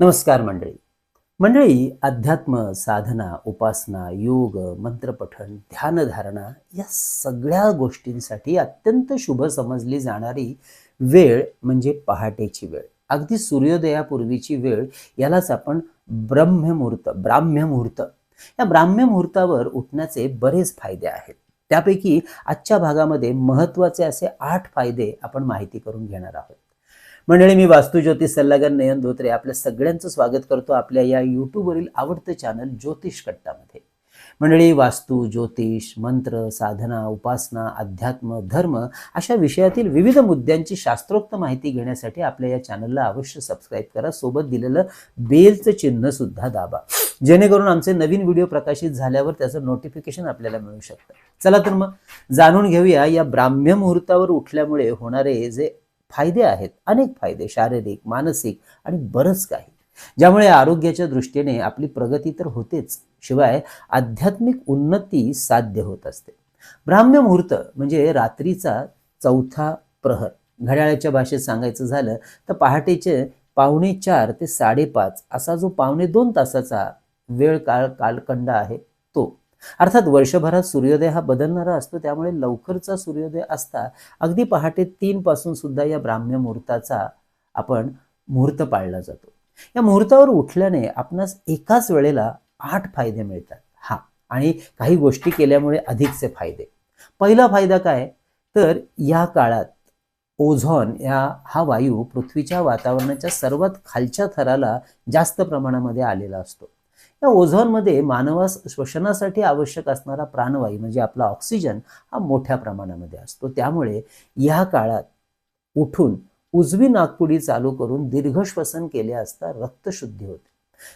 नमस्कार मंडळी. मंडळी अध्यात्म साधना उपासना योग मंत्रपठण ध्यानधारणा या सगळ्या गोष्टींसाठी अत्यंत शुभ समजली जाणारी वेळ म्हणजे पहाटेची वेळ. अगदी सूर्योदयापूर्वीची वेळ यालाच आपण ब्रह्ममुहूर्त ब्राह्म्यमुहूर्त. या ब्राह्म्यमुहूर्तावर उठण्याचे बरेच फायदे आहेत. त्यापैकी आजच्या भागामध्ये महत्त्वाचे असे आठ फायदे आपण माहिती करून घेणार आहोत. मंडळी मी वास्तुज्योतिष सल्लागार नयन धोत्रे आपल्या सगळ्यांचं स्वागत करतो आपल्या या यूट्यूबवरील आवडतं चॅनल ज्योतिष कट्टामध्ये. मंडळी वास्तू ज्योतिष मंत्र साधना उपासना अध्यात्म धर्म अशा विषयातील विविध मुद्द्यांची शास्त्रोक्त माहिती घेण्यासाठी आपल्या या चॅनलला अवश्य सबस्क्राईब करा. सोबत दिलेलं बेलचं चिन्ह सुद्धा दाबा. जेणेकरून आमचे नवीन व्हिडिओ प्रकाशित झाल्यावर त्याचं नोटिफिकेशन आपल्याला मिळू शकतं. चला तर मग जाणून घेऊया या ब्राह्म्य मुहूर्तावर उठल्यामुळे होणारे जे फायदे आहेत अनेक फायदे शारीरिक मानसिक आणि बरंच काही. ज्यामुळे आरोग्याच्या दृष्टीने आपली प्रगती तर होतेच शिवाय आध्यात्मिक उन्नती साध्य होत असते. ब्राह्म्य मुहूर्त म्हणजे रात्रीचा चौथा प्रहर. घड्याळाच्या भाषेत सांगायचं झालं तर पहाटेचे पावणे चार ते साडेपाच असा जो पावणे दोन तासाचा वेळ काळ कालखंड आहे तो. अर्थात वर्षभरात सूर्योदय हा बदलणारा असतो त्यामुळे लवकरचा सूर्योदय असता अगदी पहाटे तीन पासून सुद्धा या ब्राह्म्य मुहूर्ताचा आपण मुहूर्त पाळला जातो. या मुहूर्तावर उठल्याने आपणास एकाच वेळेला आठ फायदे मिळतात. हा आणि काही गोष्टी केल्यामुळे अधिकचे फायदे. पहिला फायदा काय? तर या काळात ओझॉन या हा वायू पृथ्वीच्या वातावरणाच्या सर्वात खालच्या थराला जास्त प्रमाणामध्ये आलेला असतो. या ओझॉनमध्ये मानवास श्वसनासाठी आवश्यक असणारा प्राणवायू म्हणजे आपला ऑक्सिजन हा मोठ्या प्रमाणामध्ये असतो. त्यामुळे या काळात उठून उजवी नागपुडी चालू करून दीर्घ श्वसन केले असता रक्तशुद्धी होते.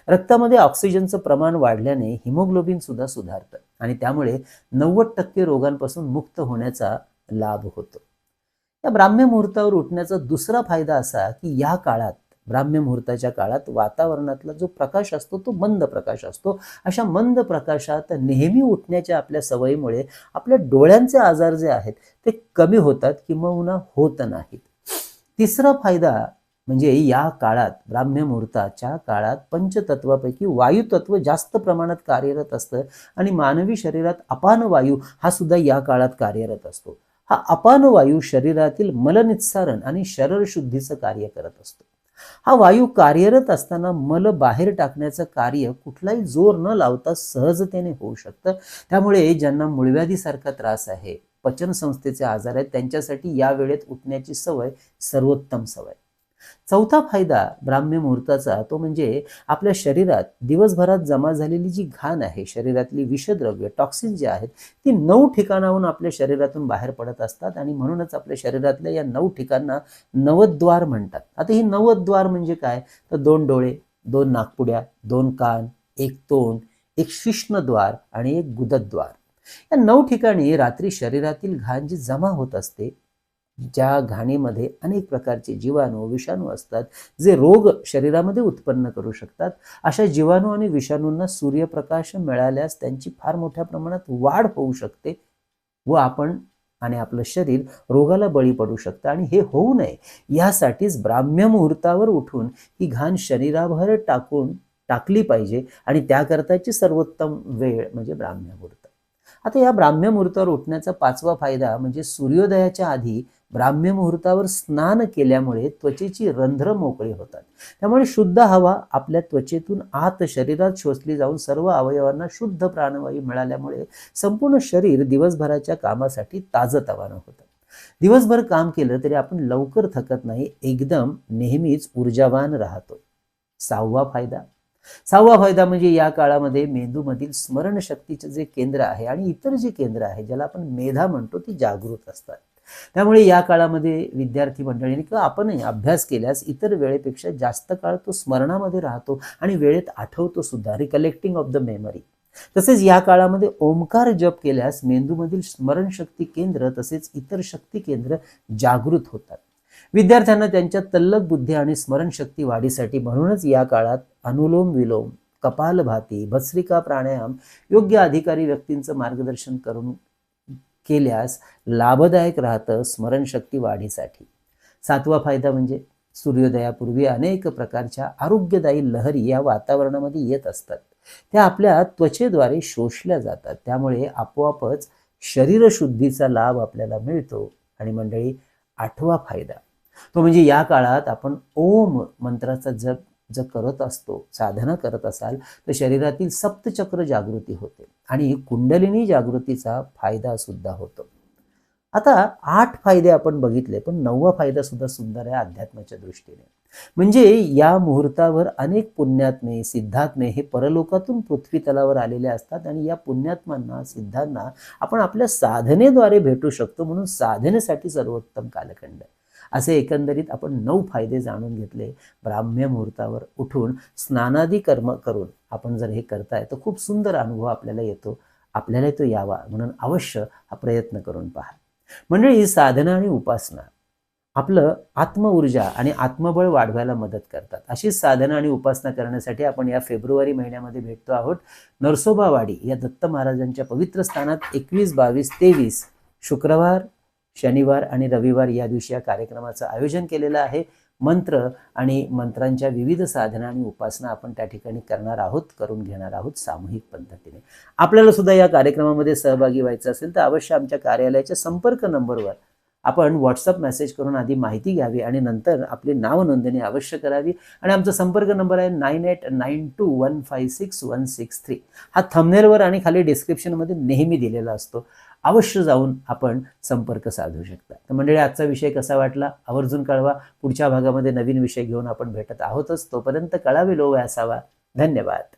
रक्तामध्ये ऑक्सिजनचं प्रमाण वाढल्याने हिमोग्लोबिन सुद्धा सुधारतं आणि त्यामुळे नव्वद टक्के रोगांपासून मुक्त होण्याचा लाभ होतो. या ब्राह्म्य मुहूर्तावर उठण्याचा दुसरा फायदा असा की या काळात ब्राह्म्य मुहूर्ताच्या काळात वातावरणातला जो प्रकाश असतो तो मंद प्रकाश असतो. अशा मंद प्रकाशात नेहमी उठण्याच्या आपल्या सवयीमुळे आपल्या डोळ्यांचे आजार जे आहेत ते कमी होतात किंवा होत नाहीत. तिसरा फायदा म्हणजे या काळात ब्राह्म्य मुहूर्ताच्या काळात पंचतत्वापैकी वायुतत्व जास्त प्रमाणात कार्यरत असतं आणि मानवी शरीरात अपान वायू हा सुद्धा या काळात कार्यरत असतो. हा अपान वायू शरीरातील मलनिस्सारण आणि शरीर शुद्धीचं कार्य करत असतो. हा वायू कार्यरत असताना मल बाहेर टाकण्याचं कार्य कुठलाही जोर न लावता सहजतेने होऊ शकतं. त्यामुळे ज्यांना मुळव्याधीसारखा त्रास आहे पचन संस्थेचे आजार आहेत त्यांच्यासाठी या वेळेत उठण्याची सवय सर्वोत्तम सवय. चौथा फायदा ब्राह्म्य मुहूर्ताचा तो म्हणजे आपल्या शरीरात दिवसभरात जमा झालेली जी घाण आहे शरीरातली विषद्रव्य टॉक्सिन जे आहेत ती नऊ ठिकाणाहून आपल्या शरीरातून बाहेर पडत असतात आणि म्हणूनच आपल्या शरीरातल्या या नऊ ठिकाणा नवद्वार म्हणतात. आता ही नवद्वार म्हणजे काय? तर दोन डोळे दोन नागपुड्या दोन कान एक तोंड एक शिष्णद्वार आणि एक गुदद्वार. या नऊ ठिकाणी रात्री शरीरातील घाण जी जमा होत असते ज्या घाणीमध्ये अनेक प्रकारचे जीवाणू विषाणू असतात जे रोग शरीरामध्ये उत्पन्न करू शकतात अशा जीवाणू आणि विषाणूंना सूर्यप्रकाश मिळाल्यास त्यांची फार मोठ्या प्रमाणात वाढ होऊ शकते व आपण आणि आपलं शरीर रोगाला बळी पडू शकतं आणि हे होऊ नये. यासाठीच ब्राह्म्य मुहूर्तावर उठून ही घाण शरीराभर टाकून टाकली पाहिजे आणि त्याकरताची सर्वोत्तम वेळ म्हणजे ब्राह्म्य मुहूर्त. आता या ब्राह्म्य मुहूर्तावर उठण्याचा पाचवा फायदा म्हणजे सूर्योदयाच्या आधी ब्राह्म्य मुहूर्तावर स्नान केल्यामुळे त्वचेची रंध्र मोकळी होतात. त्यामुळे शुद्ध हवा आपल्या त्वचेतून आत शरीरात शोषली जाऊन सर्व अवयवांना शुद्ध प्राणवायू मिळाल्यामुळे संपूर्ण शरीर दिवसभराच्या कामासाठी ताजतवानं होतं. दिवसभर काम केलं तरी आपण लवकर थकत नाही एकदम नेहमीच ऊर्जावान राहतो. सहावा फायदा. सहावा फायदा म्हणजे या काळामध्ये मेंदूमधील स्मरणशक्तीचे जे केंद्र आहे आणि इतर जे केंद्र आहे ज्याला आपण मेधा म्हणतो ती जागृत असतात. त्यामुळे या काळामध्ये विद्यार्थी मंडळीने किंवा आपणही अभ्यास केल्यास इतर वेळेपेक्षा जास्त काळ तो स्मरणामध्ये राहतो आणि वेळेत आठवतो सुद्धा रिकलेक्टिंग ऑफ द मेमरी तसेच या काळामध्ये ओंकार जप केल्यास मेंदूमधील स्मरणशक्ती केंद्र तसेच इतर शक्ती केंद्र जागृत होतात. विद्यार्थ्यांना त्यांच्या तल्लक बुद्धी आणि स्मरणशक्ती वाढीसाठी म्हणूनच या काळात अनुलोम विलोम कपालभाती भस्रिका प्राणायाम योग्य अधिकारी व्यक्तींचं मार्गदर्शन करून केल्यास लाभदायक राहतं स्मरणशक्ती वाढीसाठी. सातवा फायदा म्हणजे सूर्योदयापूर्वी अनेक प्रकारच्या आरोग्यदायी लहरी या वातावरणामध्ये येत असतात. त्या आपल्या त्वचेद्वारे शोषल्या जातात. त्यामुळे आपोआपच शरीरशुद्धीचा लाभ आपल्याला मिळतो. आणि मंडळी आठवा फायदा. तो म्हणजे या काळात आपण ओम मंत्राचा जप जर करत असतो साधना करत असाल तर शरीरातील सप्तचक्र जागृती होते आणि कुंडलिनी जागृतीचा फायदा सुद्धा होतो. आता आठ फायदे आपण बघितले पण नववा फायदा सुद्धा सुंदर आहे अध्यात्माच्या दृष्टीने. म्हणजे या मुहूर्तावर अनेक पुण्यात्मे सिद्धात्मे हे परलोकातून पृथ्वी तलावर आलेले असतात आणि या पुण्यात्मांना सिद्धांना आपण आपल्या साधनेद्वारे भेटू शकतो म्हणून साधनेसाठी सर्वोत्तम कालखंड आहे. असे एकंदरीत आपण नऊ फायदे जाणून घेतले. ब्राह्म्य मुहूर्तावर उठून स्नानादी कर्म करून आपण जर हे करताय तर खूप सुंदर अनुभव आपल्याला येतो. आपल्याला तो यावा म्हणून अवश्य हा प्रयत्न करून पहा. मंडळी साधना आणि उपासना. आपलं आत्मऊर्जा आणि आत्मबळ वाढवायला मदत करतात. अशीच साधना आणि उपासना करण्यासाठी आपण या फेब्रुवारी महिन्यामध्ये भेटतो आहोत. नरसोबावाडी या दत्त महाराजांच्या पवित्र स्थानात एकवीस बावीस तेवीस शुक्रवार शनिवार आणि रविवार या दिवशी या कार्यक्रमाचं आयोजन केलेलं आहे. मंत्र आणि मंत्रांच्या विविध साधना आणि उपासना आपण त्या ठिकाणी करणार आहोत करून घेणार आहोत सामूहिक पद्धतीने. आपल्याला सुद्धा या कार्यक्रमामध्ये सहभागी व्हायचं असेल तर अवश्य आमच्या कार्यालयाच्या संपर्क नंबरवर आपण व्हॉट्सअप मेसेज करून आधी माहिती घ्यावी आणि नंतर आपली नाव नोंदणी अवश्य करावी. आणि आमचा संपर्क नंबर आहे nine eight nine two one five six one six three हा थंबनेलवर आणि खाली डिस्क्रिप्शनमध्ये नेहमी दिलेला असतो. अवश्य जाऊन आपण संपर्क साधू शकता. तर मंडळी आजचा विषय कसा वाटला? आवर्जून कळवा. पुढच्या भागामध्ये नवीन विषय घेऊन आपण भेटत आहोतच. तोपर्यंत कळावे लो असावा. धन्यवाद.